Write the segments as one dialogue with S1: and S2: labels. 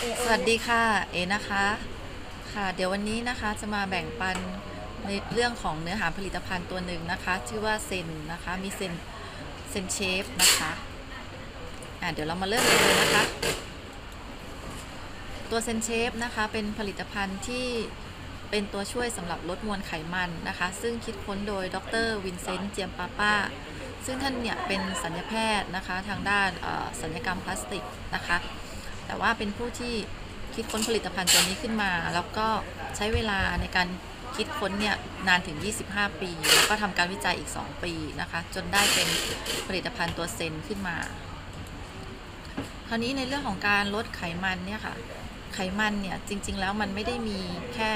S1: สวัสดีค่ะ เอนะคะ ค่ะ เดี๋ยววันนี้นะคะจะมาแบ่งปันในเรื่องของเนื้อหาผลิตภัณฑ์ตัวหนึ่งนะคะ ชื่อว่าเซนนะคะ มีเซนเซนเชฟนะคะ อะเดี๋ยวเรามาเริ่มกันเลยนะคะ ตัวเซนเชฟนะคะ เป็นผลิตภัณฑ์ที่เป็นตัวช่วยสำหรับลดมวลไขมันนะคะ ซึ่งคิดค้นโดยดรวินเซนต์เจียมปาป้า ซึ่งท่านเนี่ยเป็นสัญญาแพทย์นะคะ ทางด้านสัญญกรรมพลาสติกนะคะ แต่ว่าเป็นผู้ที่คิดค้นผลิตภัณฑ์ตัวนี้ขึ้นมา แล้วก็ใช้เวลาในการคิดค้นเนี่ยนานถึง 25 ปี แล้วก็ทำการวิจัยอีก 2 ปีนะคะ จนได้เป็นผลิตภัณฑ์ตัวเซนขึ้นมา คราวนี้ในเรื่องของการลดไขมันเนี่ยค่ะ ไขมันเนี่ยจริง ๆ แล้วมันไม่ได้มีแค่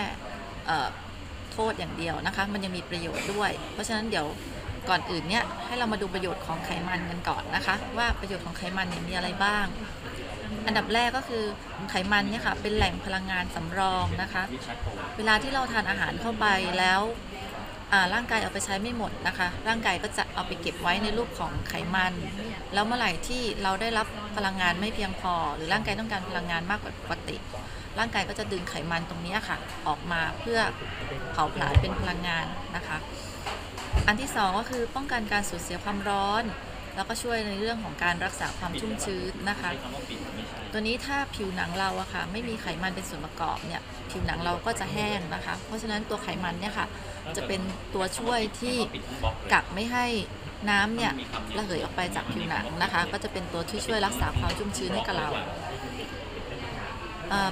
S1: โทษอย่างเดียวนะคะ มันยังมีประโยชน์ด้วย เพราะฉะนั้นเดี๋ยวก่อนอื่นเนี่ยให้เรามาดูประโยชน์ของไขมันกันก่อนนะคะ ว่าประโยชน์ของไขมันเนี่ยมีอะไรบ้าง อันดับแรกก็คือไขมันเนี่ยค่ะเป็นแหล่งพลังงานสำรองนะคะ เวลาที่เราทานอาหารเข้าไปแล้วร่างกายเอาไปใช้ไม่หมดนะคะ ร่างกายก็จะเอาไปเก็บไว้ในรูปของไขมัน แล้วเมื่อไหร่ที่เราได้รับพลังงานไม่เพียงพอ หรือร่างกายต้องการพลังงานมากกว่าปกติ ร่างกายก็จะดึงไขมันตรงนี้ค่ะ ออกมาเพื่อเผาผลาญเป็นพลังงานนะคะ อันที่สองก็คือป้องกันการสูญเสียความร้อน แล้วก็ช่วยในเรื่องของการรักษาความชุ่มชื้นนะคะ ตัวนี้ถ้าผิวหนังเราอะค่ะไม่มีไขมันเป็นส่วนประกอบเนี่ยผิวหนังเราก็จะแห้งนะคะ เพราะฉะนั้นตัวไขมันเนี่ยค่ะจะเป็นตัวช่วยที่กักไม่ให้น้ำเนี่ยระเหยออกไปจากผิวหนังนะคะ ก็จะเป็นตัวที่ช่วยรักษาความชุ่มชื้นให้กับเรา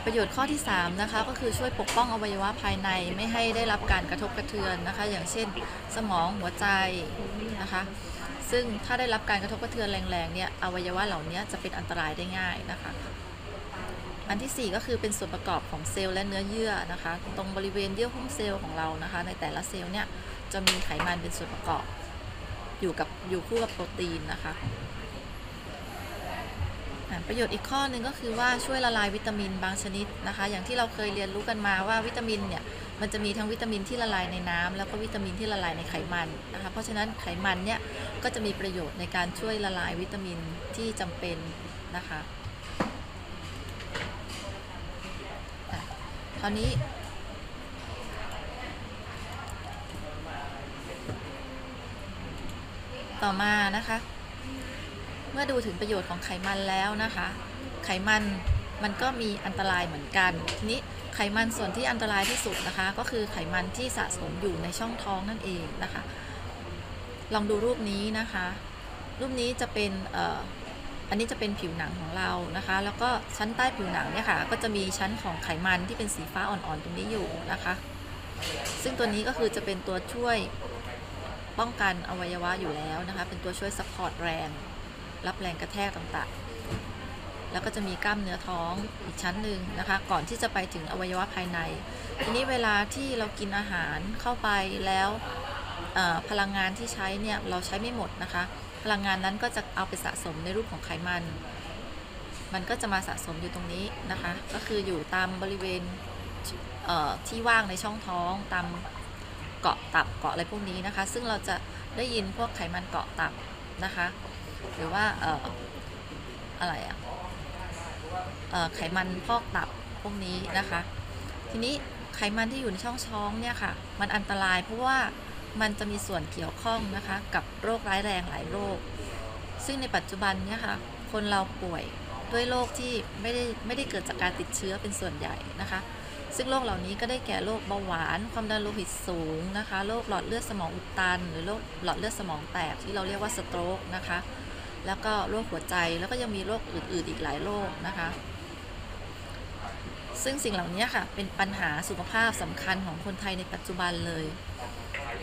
S1: ประโยชน์ข้อที่ 3 นะคะ ก็คือช่วยปกป้องอวัยวะภายในไม่ให้ได้รับการกระทบกระเทือนนะคะ อย่างเช่นสมองหัวใจนะคะ ซึ่งถ้าได้รับการกระทบกระเทือนแรงๆเนี่ยอวัยวะเหล่านี้จะเป็นอันตรายได้ง่ายนะคะ อันที่ 4 ก็คือเป็นส่วนประกอบของเซลล์และเนื้อเยื่อนะคะ ตรงบริเวณเยื่อหุ้มเซลล์ของเรานะคะ ในแต่ละเซลล์เนี่ยจะมีไขมันเป็นส่วนประกอบ อยู่กับอยู่คู่กับโปรตีนนะคะ ประโยชน์อีกข้อหนึ่งก็คือว่าช่วยละลายวิตามินบางชนิดนะคะ อย่างที่เราเคยเรียนรู้กันมาว่าวิตามินเนี่ยมันจะมีทั้งวิตามินที่ละลายในน้ำแล้วก็วิตามินที่ละลายในไขมันนะคะ เพราะฉะนั้นไขมันเนี่ยก็จะมีประโยชน์ในการช่วยละลายวิตามินที่จำเป็นนะคะอะคราวนี้ต่อมานะคะ เมื่อดูถึงประโยชน์ของไขมันแล้วนะคะ ไขมันมันก็มีอันตรายเหมือนกัน ทีนี้ไขมันส่วนที่อันตรายที่สุดนะคะ ก็คือไขมันที่สะสมอยู่ในช่องท้องนั่นเองนะคะ ลองดูรูปนี้นะคะ รูปนี้จะเป็นเอ่ออันนี้จะเป็นผิวหนังของเรานะคะ แล้วก็ชั้นใต้ผิวหนังเนี่ยค่ะ ก็จะมีชั้นของไขมันที่เป็นสีฟ้าอ่อนๆตรงนี้อยู่นะคะ ซึ่งตัวนี้ก็คือจะเป็นตัวช่วยป้องกันอวัยวะอยู่แล้วนะคะ เป็นตัวช่วยซัพพอร์ตแรง รับแรงกระแทกต่างๆ แล้วก็จะมีกล้ามเนื้อท้องอีกชั้นหนึ่งนะคะ ก่อนที่จะไปถึงอวัยวะภายใน ทีนี้เวลาที่เรากินอาหารเข้าไปแล้วพลังงานที่ใช้เนี่ยเราใช้ไม่หมดนะคะ พลังงานนั้นก็จะเอาไปสะสมในรูปของไขมัน มันก็จะมาสะสมอยู่ตรงนี้นะคะ ก็คืออยู่ตามบริเวณเที่ว่างในช่องท้องตามเกาะตับเกาะอะไรพวกนี้นะคะ ซึ่งเราจะได้ยินพวกไขมันเกาะตับนะคะ หรือว่าเอ่ออะไรอะเอ่อไขมันพอกตับพวกนี้นะคะ ทีนี้ไขมันที่อยู่ในช่องท้องเนี่ยค่ะ มันอันตรายเพราะว่ามันจะมีส่วนเกี่ยวข้องนะคะ กับโรคร้ายแรงหลายโรค ซึ่งในปัจจุบันเนี่ยค่ะ คนเราป่วยด้วยโรคที่ไม่ได้ไม่ได้เกิดจากการติดเชื้อเป็นส่วนใหญ่นะคะ ซึ่งโรคเหล่านี้ก็ได้แก่โรคเบาหวาน ความดันโลหิตสูงนะคะ โรคหลอดเลือดสมองอุดตัน หรือโรคหลอดเลือดสมองแตกที่เราเรียกว่าสโตรกนะคะ แล้วก็โรคหัวใจแล้วก็ยังมีโรคอื่น ๆ อีกหลายโรคนะคะ ซึ่งสิ่งเหล่านี้ค่ะเป็นปัญหาสุขภาพสำคัญของคนไทยในปัจจุบันเลย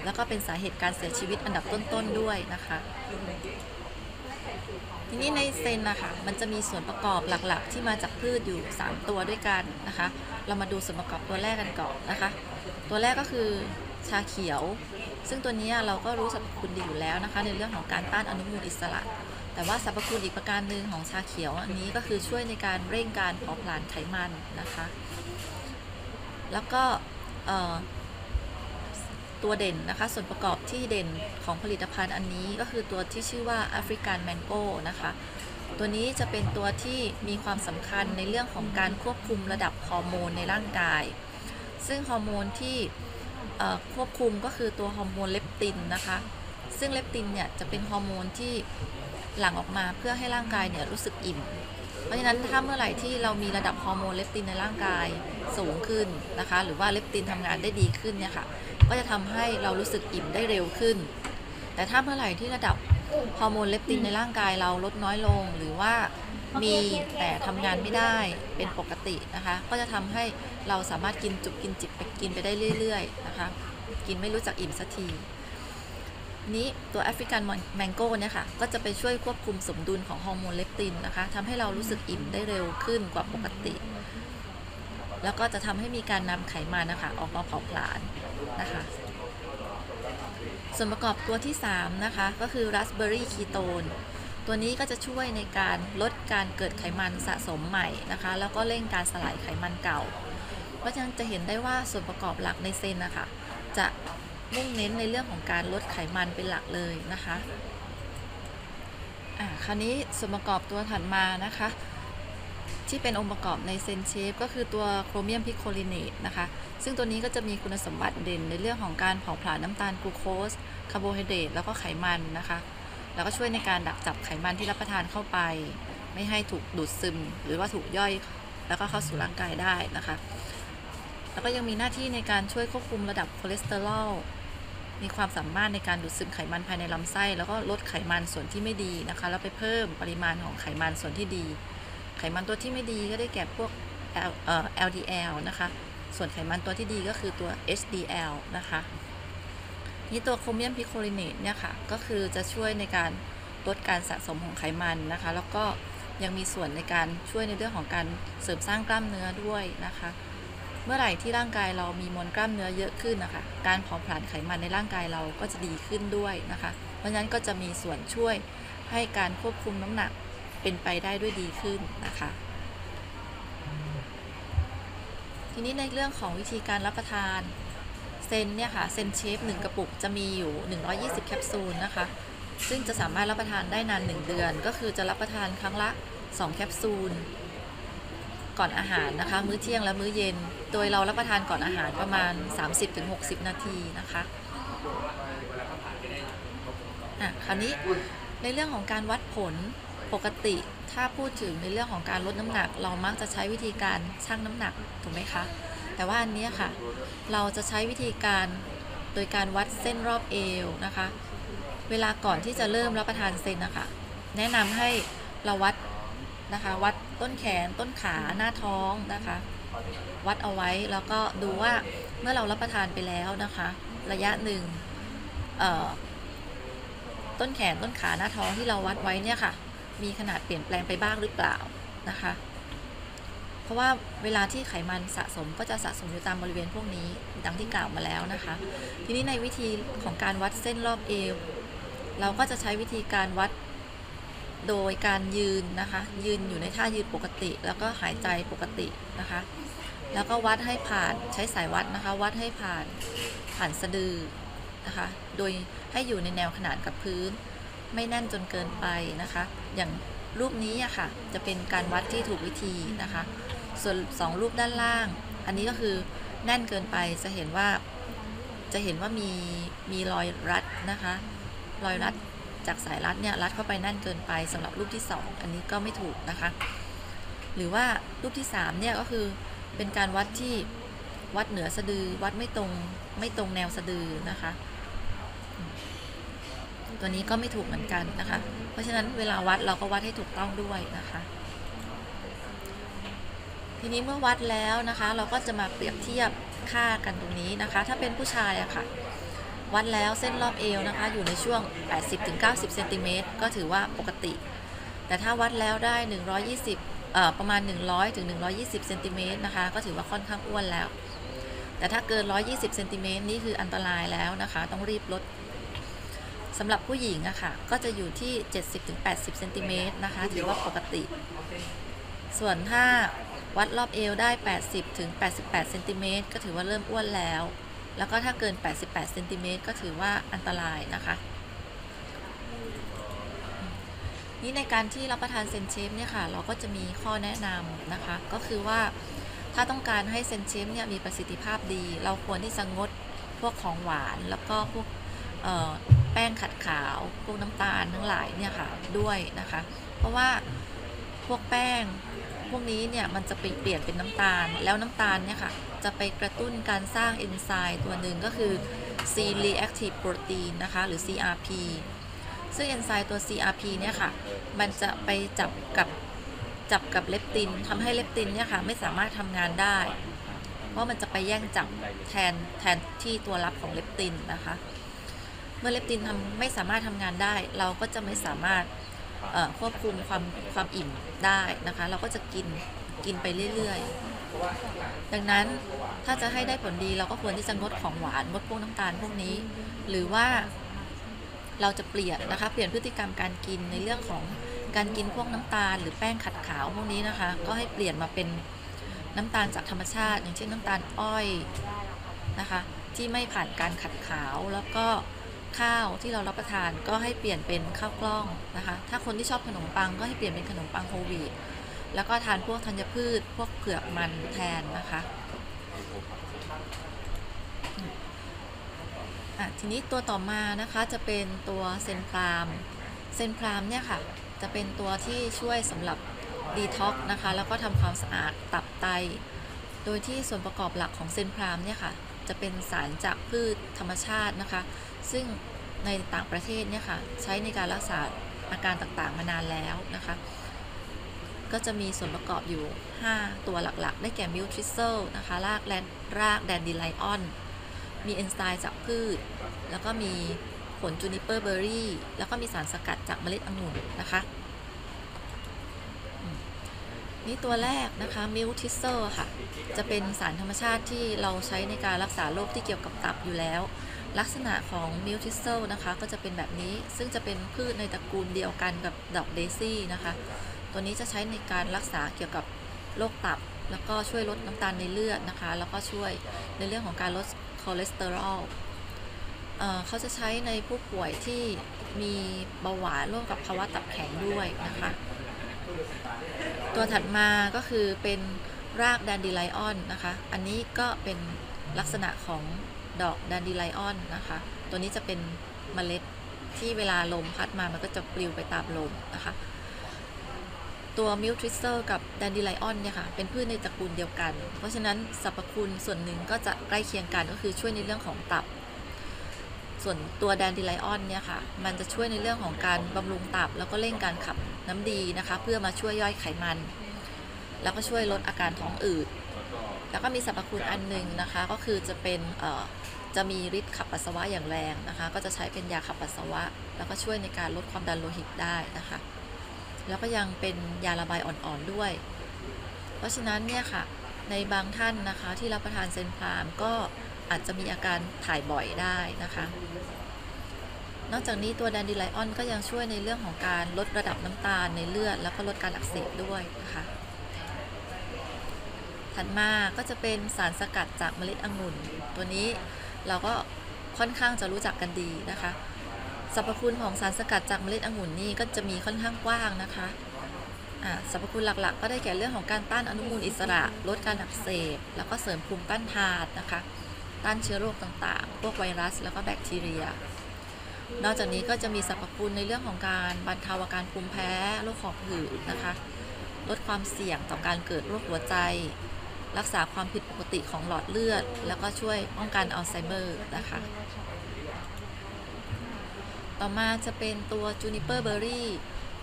S1: แล้วก็เป็นสาเหตุการเสียชีวิตอันดับต้น ๆ ด้วยนะคะทีนี้ในเซนนะคะมันจะมีส่วนประกอบหลักๆ ที่มาจากพืชอยู่ 3 ตัวด้วยกันนะคะ เรามาดูส่วนประกอบตัวแรกกันก่อนนะคะ ตัวแรกก็คือชาเขียว ซึ่งตัวนี้เราก็รู้สรรพคุณดีอยู่แล้วนะคะ ในเรื่องของการต้านอนุมูลอิสระ แต่ว่าสรรพคุณอีกประการหนึ่งของชาเขียว อันนี้ก็คือช่วยในการเร่งการเผาผลาญไขมันนะคะ แล้วก็ตัวเด่นนะคะ ส่วนประกอบที่เด่นของผลิตภัณฑ์อันนี้ก็คือตัวที่ชื่อว่าแอฟริกันแมงโก้นะคะ ตัวนี้จะเป็นตัวที่มีความสำคัญในเรื่องของการควบคุมระดับฮอร์โมนในร่างกาย ซึ่งฮอร์โมนที่ควบคุมก็คือตัวฮอร์โมนเลปตินนะคะ ซึ่งเลปตินเนี่ยจะเป็นฮอร์โมนที่ หลั่งออกมาเพื่อให้ร่างกายเนี่ยรู้สึกอิ่ม เพราะฉะนั้นถ้าเมื่อไหร่ที่เรามีระดับฮอร์โมนเลปตินในร่างกายสูงขึ้นนะคะ หรือว่าเลปตินทำงานได้ดีขึ้นเนี่ยค่ะ ก็จะทำให้เรารู้สึกอิ่มได้เร็วขึ้น แต่ถ้าเมื่อไหร่ที่ระดับฮอร์โมนเลปตินในร่างกายเราลดน้อยลงหรือว่ามีแต่ทำงานไม่ได้เป็นปกตินะคะ ก็จะทำให้เราสามารถกินจุบกินจิบไปกินไปได้เรื่อย ๆ นะคะ กินไม่รู้จักอิ่มสักที นี้ตัวแอฟริกันแมงโก้เนี่ยค่ะ ก็จะไปช่วยควบคุมสมดุลของฮอร์โมนเลปตินนะคะทำให้เรารู้สึกอิ่มได้เร็วขึ้นกว่าปกติ แล้วก็จะทำให้มีการนำไขมันนะคะ ออกมาเผาผลาญนะคะ ส่วนประกอบตัวที่ 3 นะคะ ก็คือราสเบอร์รี่คีโตนตัวนี้ก็จะช่วยในการลดการเกิดไขมันสะสมใหม่นะคะ แล้วก็เร่งการสลายไขมันเก่า เพราะฉะนั้นจะเห็นได้ว่าส่วนประกอบหลักในเซนนะคะจะ มุ่งเน้นในเรื่องของการลดไขมันเป็นหลักเลยนะคะอ่าคราวนี้ส่วนประกอบตัวถัดมานะคะ ที่เป็นองค์ประกอบในเซนเชฟก็คือตัวโครเมียมพิโคลิเนตนะคะ ซึ่งตัวนี้ก็จะมีคุณสมบัติเด่นในเรื่องของการเผาผลาญน้ำตาลกลูโคสคาร์โบไฮเดรตแล้วก็ไขมันนะคะ แล้วก็ช่วยในการดักจับไขมันที่รับประทานเข้าไป ไม่ให้ถูกดูดซึม หรือว่าถูกย่อยแล้วก็เข้าสู่ร่างกายได้นะคะ แล้วก็ยังมีหน้าที่ในการช่วยควบคุมระดับคอเลสเตอรอล มีความสามารถในการดูดซึมไขมันภายในลำไส้ แล้วก็ลดไขมันส่วนที่ไม่ดีนะคะ แล้วไปเพิ่มปริมาณของไขมันส่วนที่ดี ไขมันตัวที่ไม่ดีก็ได้แก่พวก LLDL นะคะ ส่วนไขมันตัวที่ดีก็คือตัว HDL นะคะ นี่ตัวโครเมียมพิโคลิเนตเนี่ยค่ะ ก็คือจะช่วยในการลดการสะสมของไขมันนะคะ แล้วก็ยังมีส่วนในการช่วยในเรื่องของการเสริมสร้างกล้ามเนื้อด้วยนะคะ เมื่อไหร่ที่ร่างกายเรามีมวลกล้ามเนื้อเยอะขึ้นนะคะ การเผาผลาญไขมันในร่างกายเราก็จะดีขึ้นด้วยนะคะ เพราะฉะนั้นก็จะมีส่วนช่วยให้การควบคุมน้ำหนักเป็นไปได้ด้วยดีขึ้นนะคะ ทีนี้ในเรื่องของวิธีการรับประทานเซนเนี่ยค่ะเซนเชฟ1กระปุกจะมีอยู่ 120 แคปซูลนะคะ ซึ่งจะสามารถรับประทานได้นาน 1 เดือน ก็คือจะรับประทานครั้งละ 2 แคปซูล ก่อนอาหารนะคะ มื้อเที่ยงและมื้อเย็น โดยเรารับประทานก่อนอาหารประมาณ 30-60 นาทีนะคะอะคราวนี้ในเรื่องของการวัดผลปกติ ถ้าพูดถึงในเรื่องของการลดน้ำหนัก เรามักจะใช้วิธีการชั่งน้ำหนักถูกไหมคะแต่ว่าอันนี้ค่ะ เราจะใช้วิธีการโดยการวัดเส้นรอบเอวนะคะ เวลาก่อนที่จะเริ่มรับประทานเซนนะคะแนะนำให้เราวัด นะคะ วัดต้นแขนต้นขาหน้าท้องนะคะ วัดเอาไว้แล้วก็ดูว่าเมื่อเรารับประทานไปแล้วนะคะ ระยะหนึ่งเอ่อต้นแขนต้นขาหน้าท้องที่เราวัดไว้เนี่ยค่ะ มีขนาดเปลี่ยนแปลงไปบ้างหรือเปล่านะคะ เพราะว่าเวลาที่ไขมันสะสมก็จะสะสมอยู่ตามบริเวณพวกนี้ดังที่กล่าวมาแล้วนะคะ ทีนี้ในวิธีของการวัดเส้นรอบเอวเราก็จะใช้วิธีการวัด โดยการยืนนะคะ ยืนอยู่ในท่ายืนปกติ แล้วก็หายใจปกตินะคะ แล้วก็วัดให้ผ่านใช้สายวัดนะคะ วัดให้ผ่านผ่านสะดือนะคะ โดยให้อยู่ในแนวขนานกับพื้น ไม่แน่นจนเกินไปนะคะ อย่างรูปนี้อะค่ะ จะเป็นการวัดที่ถูกวิธีนะคะ ส่วนสองรูปด้านล่าง อันนี้ก็คือแน่นเกินไปจะเห็นว่าจะเห็นว่ามีมีรอยรัดนะคะ รอยรัด จากสายรัดเนี่ยรัดเข้าไปแน่นเกินไปสำหรับรูปที่ 2 อันนี้ก็ไม่ถูกนะคะ หรือว่ารูปที่3เนี่ยก็คือเป็นการวัดที่วัดเหนือสะดือวัดไม่ตรงไม่ตรงแนวสะดือนะคะ ตัวนี้ก็ไม่ถูกเหมือนกันนะคะ เพราะฉะนั้นเวลาวัดเราก็วัดให้ถูกต้องด้วยนะคะ ทีนี้เมื่อวัดแล้วนะคะ เราก็จะมาเปรียบเทียบค่ากันตรงนี้นะคะ ถ้าเป็นผู้ชายอะค่ะ วัดแล้วเส้นรอบเอวนะคะ อยู่ในช่วง 80-90เซนติเมตรก็ถือว่าปกติ แต่ถ้าวัดแล้วได้ 120เอ่อประมาณ 100ถึง120เซนติเมตรนะคะ ก็ถือว่าค่อนข้างอ้วนแล้ว แต่ถ้าเกิน 120เซนติเมตรนี่คืออันตรายแล้วนะคะ ต้องรีบลดสำหรับผู้หญิงอะค่ะ ก็จะอยู่ที่ 70-80เซนติเมตรนะคะ ถือว่าปกติ ส่วนถ้าวัดรอบเอวได้ 80ถึง88เซนติเมตรก็ถือว่าเริ่มอ้วนแล้ว แล้วก็ถ้าเกิน 88เซนติเมตรก็ถือว่าอันตรายนะคะ นี่ในการที่รับประทานเซนเชฟเนี่ยค่ะ เราก็จะมีข้อแนะนำนะคะ ก็คือว่าถ้าต้องการให้เซนเชฟเนี่ยมีประสิทธิภาพดี เราควรที่จะงดพวกของหวานแล้วก็พวกแป้งขัดขาว พวกน้ำตาลทั้งหลายเนี่ยค่ะด้วยนะคะ เพราะว่าพวกแป้ง พวกนี้เนี่ยมันจะไปเปลี่ยนเป็นน้ำตาล แล้วน้ำตาลเนี่ยค่ะจะไปกระตุ้นการสร้างเอนไซม์ตัวหนึ่งก็คือ C reactive protein นะคะหรือ CRP ซึ่งเอนไซม์ตัว CRP เนี่ยค่ะมันจะไปจับกับจับกับเลปตินทำให้เลปตินเนี่ยค่ะไม่สามารถทำงานได้เพราะมันจะไปแย่งจับแทนแทนที่ตัวรับของเลปตินนะคะ เมื่อเลปตินทำไม่สามารถทำงานได้ เราก็จะไม่สามารถ ควบคุมความความอิ่มได้นะคะ เราก็จะกินกินไปเรื่อยๆ ดังนั้นถ้าจะให้ได้ผลดีเราก็ควรที่จะงดของหวานงดพวกน้ำตาลพวกนี้ หรือว่าเราจะเปลี่ยนนะคะ เปลี่ยนพฤติกรรมการกินในเรื่องของการกินพวกน้ำตาล หรือแป้งขัดขาวพวกนี้นะคะ ก็ให้เปลี่ยนมาเป็นน้ำตาลจากธรรมชาติ อย่างเช่นน้ำตาลอ้อยนะคะ ที่ไม่ผ่านการขัดขาวแล้วก็ ข้าวที่เรารับประทานก็ให้เปลี่ยนเป็นข้าวกล้องนะคะ ถ้าคนที่ชอบขนมปังก็ให้เปลี่ยนเป็นขนมปังโฮลวีตแล้วก็ทานพวกธัญพืช พวกเผือกมันแทนนะคะอะทีนี้ตัวต่อมานะคะจะเป็นตัวเซนพรามเซนพรามเนี่ยค่ะจะเป็นตัวที่ช่วยสำหรับดีท็อกนะคะแล้วก็ทำความสะอาดตับไต โดยที่ส่วนประกอบหลักของเซนพรามเนี่ยค่ะ จะเป็นสารจากพืชธรรมชาตินะคะ ซึ่งในต่างประเทศเนี่ยค่ะใช้ในการรักษาอาการต่างๆมานานแล้วนะคะ ก็จะมีส่วนประกอบอยู่ 5 ตัวหลักๆ ได้แก่มิลทริเซลนะคะรากแลนรากแดนดิไลออน มีเอนไซม์จากพืช แล้วก็มีผลจูนิเปอร์เบอร์รี่ แล้วก็มีสารสกัดจากเมล็ดองุ่นนะคะ นี่ตัวแรกนะคะมิลทิเซอร์ค่ะ จะเป็นสารธรรมชาติที่เราใช้ในการรักษาโรคที่เกี่ยวกับตับอยู่แล้ว ลักษณะของมิลทิเซลนะคะ ก็จะเป็นแบบนี้ซึ่งจะเป็นพืชในตระกูลเดียวกันกับดอกเดซี่นะคะ ตัวนี้จะใช้ในการรักษาเกี่ยวกับโรคตับ แล้วก็ช่วยลดน้ำตาลในเลือดนะคะ แล้วก็ช่วยในเรื่องของการลดคอเลสเตอรอลเอ่อเขาจะใช้ในผู้ป่วยที่มีเบาหวานร่วมกับภาวะตับแข็งด้วยนะคะ ตัวถัดมาก็คือเป็นรากแดนดิไลออนนะคะ อันนี้ก็เป็นลักษณะของดอกแดนดิไลออนนะคะ ตัวนี้จะเป็นเมล็ดที่เวลาลมพัดมามันก็จะปลิวไปตามลมนะคะ ตัวมิลทริสเซอร์กับแดนดิไลออนเนี่ยค่ะ เป็นพืชในตระกูลเดียวกัน เพราะฉะนั้นสรรพคุณส่วนหนึ่งก็จะใกล้เคียงกันก็คือช่วยในเรื่องของตับ ส่วนตัวแดนดิไลออนเนี่ยค่ะ มันจะช่วยในเรื่องของการบำรุงตับ แล้วก็เร่งการขับน้ำดีนะคะ เพื่อมาช่วยย่อยไขมัน แล้วก็ช่วยลดอาการท้องอืด แล้วก็มีสรรพคุณอันหนึ่งนะคะ ก็คือจะเป็นจะมีฤทธิ์ขับปัสสาวะอย่างแรงนะคะ ก็จะใช้เป็นยาขับปัสสาวะ แล้วก็ช่วยในการลดความดันโลหิตได้นะคะ แล้วก็ยังเป็นยาระบายอ่อนๆด้วย เพราะฉะนั้นเนี่ยค่ะ ในบางท่านนะคะที่รับประทานเซนพรามก็ อาจจะมีอาการถ่ายบ่อยได้นะคะ นอกจากนี้ตัวแดนดิไลออนก็ยังช่วยในเรื่องของการลดระดับน้ำตาลในเลือด แล้วก็ลดการอักเสบด้วยนะคะถัดมาก็จะเป็นสารสกัดจากเมล็ดองุ่น ตัวนี้เราก็ค่อนข้างจะรู้จักกันดีนะคะสรรพคุณของสารสกัดจากเมล็ดองุ่นนี่ก็จะมีค่อนข้างกว้างนะคะสรรพคุณหลักๆ ก็ได้แก่เรื่องของการต้านอนุมูลอิสระ ลดการอักเสบ แล้วก็เสริมภูมิต้านทานนะคะ ต้านเชื้อโรคต่างๆ พวกไวรัสแล้วก็แบคทีเรีย นอกจากนี้ก็จะมีสรรพคุณในเรื่องของการบรรเทาอาการภูมิแพ้โรคหอบหืดนะคะ ลดความเสี่ยงต่อการเกิดโรคหัวใจ รักษาความผิดปกติของหลอดเลือด แล้วก็ช่วยป้องกันอัลไซเมอร์นะคะ ต่อมาจะเป็นตัวจูนิเปอร์เบอร์รี่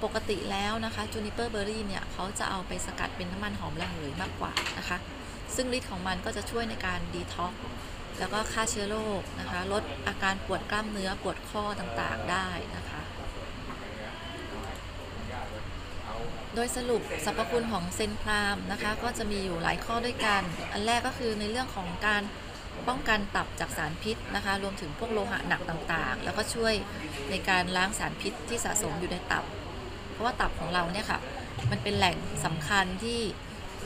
S1: ปกติแล้วนะคะจูนิเปอร์เบอร์รี่เนี่ยเขาจะเอาไปสกัดเป็นน้ำมันหอมระเหยมากกว่านะคะ ซึ่งฤทธิ์ของมันก็จะช่วยในการดีท็อกซ์ แล้วก็ฆ่าเชื้อโรคนะคะลดอาการปวดกล้ามเนื้อปวดข้อต่างๆได้นะคะ โดยสรุปสรรพคุณของเซนพรามนะคะก็จะมีอยู่หลายข้อด้วยกัน อันแรกก็คือในเรื่องของการป้องกันตับจากสารพิษนะคะ รวมถึงพวกโลหะหนักต่างๆ แล้วก็ช่วยในการล้างสารพิษที่สะสมอยู่ในตับ เพราะว่าตับของเราเนี่ยค่ะ มันเป็นแหล่งสำคัญที่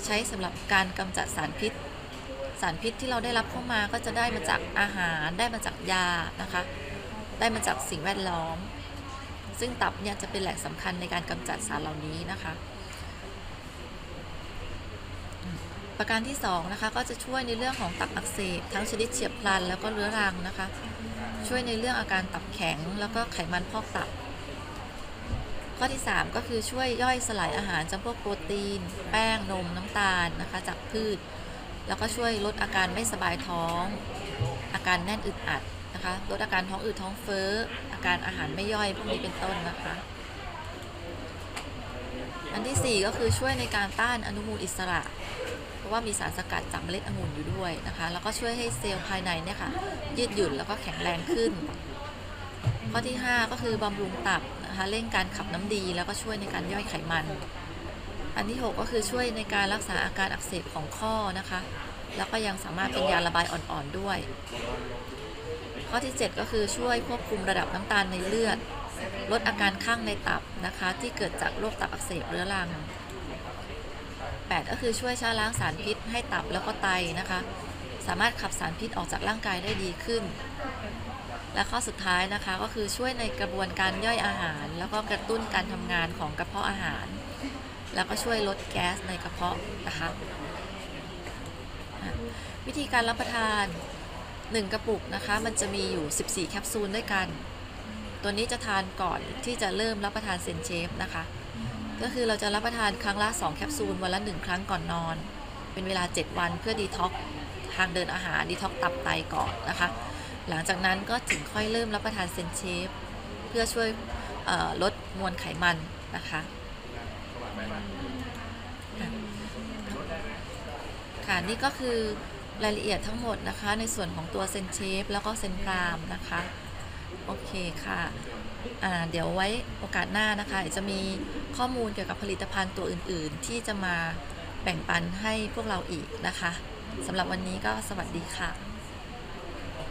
S1: ใช้สำหรับการกำจัดสารพิษ สารพิษที่เราได้รับเข้ามาก็จะได้มาจากอาหารได้มาจากยานะคะ ได้มาจากสิ่งแวดล้อม ซึ่งตับเนี่ยจะเป็นแหล่งสำคัญในการกำจัดสารเหล่านี้นะคะ ประการที่2นะคะก็จะช่วยในเรื่องของตับอักเสบทั้งชนิดเฉียบพลันแล้วก็เรื้อรังนะคะ ช่วยในเรื่องอาการตับแข็งแล้วก็ไขมันพอกตับข้อที่ 3 ก็คือช่วยย่อยสลายอาหารจำพวกโปรตีน แป้งนมน้ำตาลนะคะจากพืช แล้วก็ช่วยลดอาการไม่สบายท้อง อาการแน่นอึดอัดนะคะลดอาการท้องอืดท้องเฟ้อ อาการอาหารไม่ย่อยพวกนี้เป็นต้นนะคะ อันที่ 4 ก็คือช่วยในการต้านอนุมูลอิสระ เพราะว่ามีสารสกัดจากเมล็ดองุ่นอยู่ด้วยนะคะ แล้วก็ช่วยให้เซลล์ภายในเนี่ยค่ะยืดหยุ่นแล้วก็แข็งแรงขึ้น ข้อที่ 5 ก็คือบำรุงตับนะคะเร่งการขับน้ำดีแล้วก็ช่วยในการย่อยไขมัน อันที่ 6 ก็คือช่วยในการรักษาอาการอักเสบของข้อนะคะ แล้วก็ยังสามารถเป็นยาระบายอ่อนๆด้วย ข้อที่ 7 ก็คือช่วยควบคุมระดับน้ำตาลในเลือด ลดอาการข้างในตับนะคะ ที่เกิดจากโรคตับอักเสบเรื้อรัง 8 ก็คือช่วยชะล้างสารพิษให้ตับแล้วก็ไตนะคะ สามารถขับสารพิษออกจากร่างกายได้ดีขึ้น และข้อสุดท้ายนะคะก็คือช่วยในกระบวนการย่อยอาหาร แล้วก็กระตุ้นการทำงานของกระเพาะอาหาร แล้วก็ช่วยลดแก๊สในกระเพาะนะคะ วิธีการรับประทาน 1 กระปุกนะคะ มันจะมีอยู่ 14 แคปซูลด้วยกัน ตัวนี้จะทานก่อนที่จะเริ่มรับประทานเซนเชฟนะคะ ก็คือเราจะรับประทานครั้งละ 2 แคปซูลวันละ 1 ครั้งก่อนนอน เป็นเวลา 7 วันเพื่อดีท็อกทางเดินอาหารดีท็อกตับไตก่อนนะคะ หลังจากนั้นก็ถึงค่อยเริ่มรับประทานเซนเชฟเพื่อช่วยลดมวลไขมันนะคะ ค่ะนี่ก็คือรายละเอียดทั้งหมดนะคะ ในส่วนของตัวเซนเชฟแล้วก็เซนกรามนะคะ โอเคค่ะอ่าเดี๋ยวไว้โอกาสหน้านะคะจะมีข้อมูลเกี่ยวกับผลิตภัณฑ์ตัวอื่นๆ ที่จะมาแบ่งปันให้พวกเราอีกนะคะสำหรับวันนี้ก็สวัสดีค่ะ